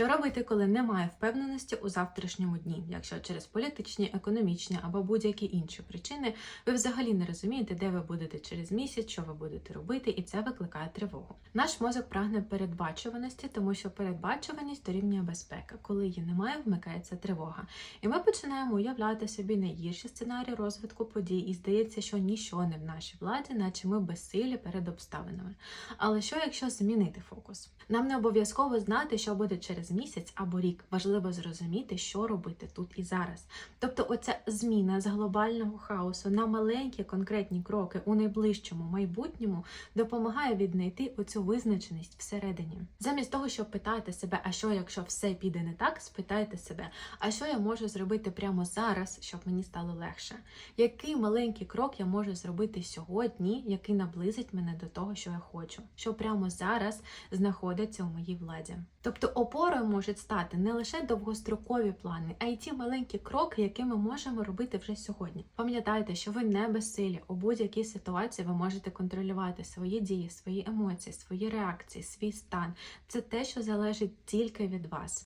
Що робити, коли немає впевненості у завтрашньому дні, якщо через політичні, економічні або будь-які інші причини ви взагалі не розумієте, де ви будете через місяць, що ви будете робити, і це викликає тривогу. Наш мозок прагне передбачуваності, тому що передбачуваність дорівнює безпека. Коли її немає, вмикається тривога. І ми починаємо уявляти собі найгірші сценарії розвитку подій, і здається, що нічого не в нашій владі, наче ми безсилі перед обставинами. Але що якщо змінити фокус? Нам не обов'язково знати, що буде через місяць або рік. Важливо зрозуміти, що робити тут і зараз. Тобто, оця зміна з глобального хаосу на маленькі конкретні кроки у найближчому майбутньому допомагає віднайти оцю визначеність всередині. Замість того, щоб питати себе, а що якщо все піде не так, спитайте себе, а що я можу зробити прямо зараз, щоб мені стало легше? Який маленький крок я можу зробити сьогодні, який наблизить мене до того, що я хочу, що прямо зараз знаходиться у моїй владі. Тобто опорою можуть стати не лише довгострокові плани, а й ті маленькі кроки, які ми можемо робити вже сьогодні. Пам'ятайте, що ви не безсилі у будь-якій ситуації ви можете контролювати свої дії, свої емоції, свої реакції, свій стан. Це те, що залежить тільки від вас.